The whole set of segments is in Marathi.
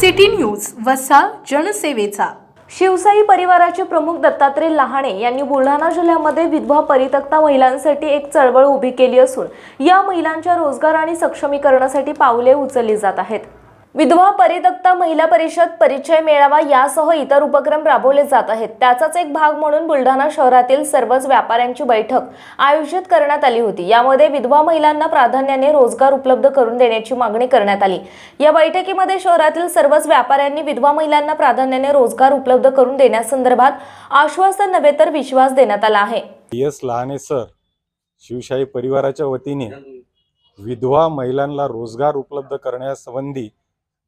सिटी न्यूज वसा जनसेवेचा. शिवसाई परिवाराचे प्रमुख दत्तात्रय लहाणे यांनी बुलढाणा जिल्ह्यामध्ये विधवा परितक्ता महिलांसाठी एक चळवळ उभी केली असून या महिलांच्या रोजगार आणि सक्षमीकरणासाठी पावले उचलली जात आहेत. विधवा परित्यक्ता महिला परिषद परिचय मेळावा यासह इतर उपक्रम राबवले जात आहेत. त्याचाच एक भाग म्हणून बुलढाणा शहरातील सर्वच व्यापाऱ्यांची बैठक आयोजित करण्यात आली होती. यामध्ये विधवा महिलांना प्राधान्याने रोजगार उपलब्ध करून देण्याची मागणी करण्यात आली. या बैठकीमध्ये शहरातील सर्वच व्यापाऱ्यांनी विधवा महिलांना प्राधान्याने रोजगार उपलब्ध करून देण्यासंदर्भात आश्वासन नव्हे तर विश्वास देण्यात आला आहे. एस लहाने सर शिवशाही परिवाराच्या वतीने विधवा महिलांना रोजगार उपलब्ध करण्यासंबंधी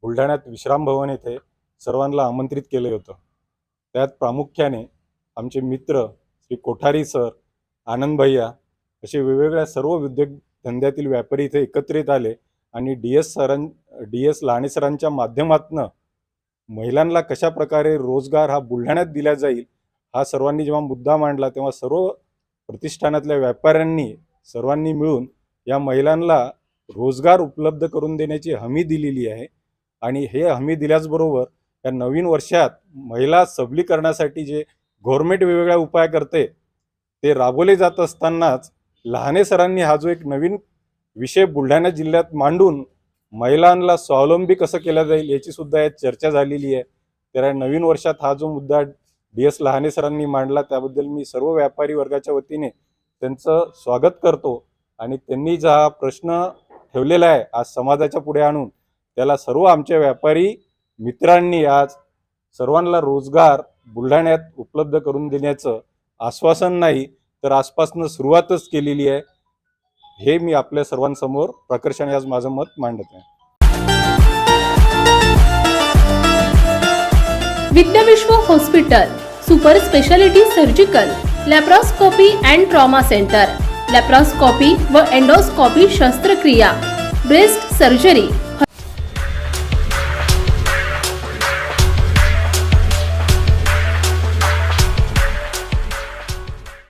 बुलढाण्यात विश्राम भवन येथे सर्वांना आमंत्रित केले होतं. त्यात प्रामुख्याने आमचे मित्र श्री कोठारी सर आनंद भैया असे वेगवेगळ्या सर्व उद्योगधंद्यातील व्यापारी इथे एकत्रित आले आणि डी एस सरां डी एस लहाने सरांच्या माध्यमातनं महिलांना कशा प्रकारे रोजगार हा बुलढाण्यात दिला जाईल हा सर्वांनी जेव्हा मुद्दा मांडला तेव्हा सर्व प्रतिष्ठानातल्या व्यापाऱ्यांनी सर्वांनी मिळून या महिलांना रोजगार उपलब्ध करून देण्याची हमी दिलेली आहे. आणि हे हमी दिल्याचबरोबर या नवीन वर्षात महिला सबलीकरणासाठी जे गव्हर्मेंट वेगवेगळ्या उपाय करते ते राबवले जात असतानाच लहाने सरांनी हा जो एक नवीन विषय बुलढाणा जिल्ह्यात मांडून महिलांना स्वावलंबी कसं केलं जाईल याची सुद्धा यात चर्चा झालेली आहे. तर नवीन वर्षात हा जो मुद्दा डी एस लहाने सरांनी मांडला त्याबद्दल मी सर्व व्यापारी वर्गाच्या वतीने त्यांचं स्वागत करतो आणि त्यांनी जो हा प्रश्न ठेवलेला आहे आज समाजाच्या पुढे आणून त्याला सर्व आमच्या व्यापारी मित्रांनी आज सर्वांना रोजगार बुलढाण्यात उपलब्ध करून देण्याचं आश्वासन नाही तर आजपासून सुरुवातच केलेली आहे. हे मी आपल्या सर्वांसमोर प्रकर्षाने आज माझं मत मांडत आहे. Vidyavishwa hospital super speciality surgical laparoscopy and trauma centre laparoscopy व एंडोस्कोपी शस्त्रक्रिया ब्रेस्ट सर्जरी